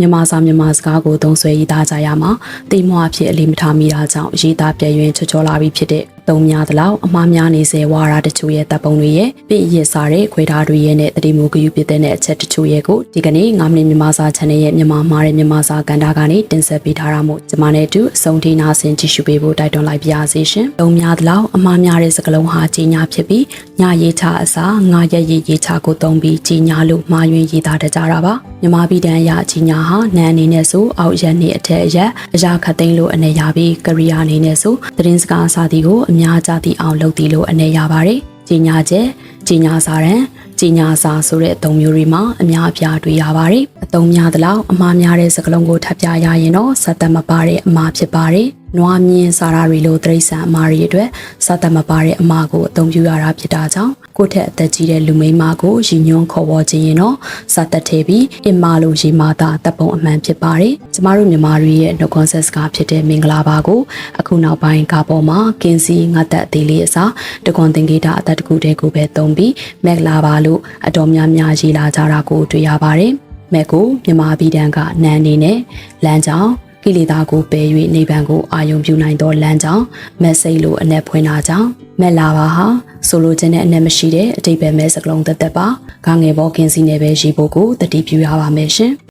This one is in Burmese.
မြန်မာစာမြန်မာစကားကိုသုံးဆွဲရေးသားကြရမှာတိမ်မွားဖြစ်အလေးမထားမိတာကြောင့်ရေးသားပြည့်ရင်ချောချောလာပြီးဖြစ်တဲ့ သုံးများသလောက်အမှားများနေစေဝါရာတချို့ရဲ့တပ်ပုံတွေရဲ့ပြည့်ရစ်စားတဲ့ခွေထားတွေရဲ့နဲ့တတိမူဂယူပြတဲ့အချက်တချို့ရဲ့ကိုဒီကနေ့9မိနစ်မြန်မာစာ channel ရဲ့မြန်မာမှားတဲ့မြန်မာစာကဏ္ဍကနေတင်ဆက်ပေးထားတာမို့ကျွန်မနဲ့အတူအဆုံးထိနာဆင်ကြည့်ရှုပေးဖို့တိုက်တွန်းလိုက်ပါရစေရှင်။သုံးများသလောက်အမှားများတဲ့စကားလုံးဟာကြီးညာဖြစ်ပြီးညရေးချအစားငါရက်ရေးရေးချကိုသုံးပြီးကြီးညာလို့မှားယွင်းရေးသားတတ်ကြတာပါ။မြန်မာပြည်တန်ရကြီးညာဟာနန်းအနေနဲ့ဆိုအောက်ရက်နေအထက်အရက်အရာခတ်သိမ်းလို့အနေရပြီးကရိယာအနေနဲ့ဆိုသတင်းစကားအစာတီကိုအများကြသိအောင်လုပ်တည်လို့အနေရပါတယ်။ကြီးညာချက်ကြီးညာစာရန်ကြီးညာစာဆိုတဲ့အသုံးမျိုးတွေမှာအများအပြားတွေ့ရပါတယ်။အသုံးများသလောက်အမှားများတဲ့စကားလုံးကိုထပ်ပြရရင်တော့စက်သက်မပါတဲ့အမှားဖြစ်ပါတယ်။ နွားမြင်းစာရာတွေလိုတရိษံအမှားတွေအတွက်စက်သက်မပါတဲ့အမှားကိုအသုံးပြုရတာဖြစ်တာကြောင့်ကိုယ့်ထက်အသက်ကြီးတဲ့လူမိန်းမကိုရည်ညွှန်းခေါ်ဝေါ်ခြင်းရင်တော့စက်သက်ထဲပြီးအင်မာလိုရီမာတာတပ်ပုံအမှန်ဖြစ်ပါတယ်။ကျမတို့မြန်မာတွေရဲ့ no concept ကဖြစ်တဲ့မင်္ဂလာပါကိုအခုနောက်ပိုင်းကားပေါ်မှာကင်းစီငတ်သက်အသေးလေးအစားတကွန်သင်္ကေတအသက်တကူတဲ့ကိုပဲသုံးပြီးမက်လာပါလို့အတော်များများရေးလာကြတာကိုတွေ့ရပါတယ်။မက်ကိုမြန်မာပြည်တန်ကနန်းနေနဲ့လမ်းကြောင်း ကိလေသာကိုပယ်၍နိဗ္ဗာန်ကိုအာယုံပြုနိုင်သောလမ်းကြောင်းမက်စိတ်လိုအ내ဖွင့်တာကြောင့်မက်လာပါဟာဆိုလိုခြင်းနဲ့အ내မရှိတဲ့အတိတ်ပဲမဲစကလုံးသက်သက်ပါခငယ်ဘောကင်းစီနဲ့ပဲရှိဖို့ကိုတတိပြုရပါမယ်ရှင်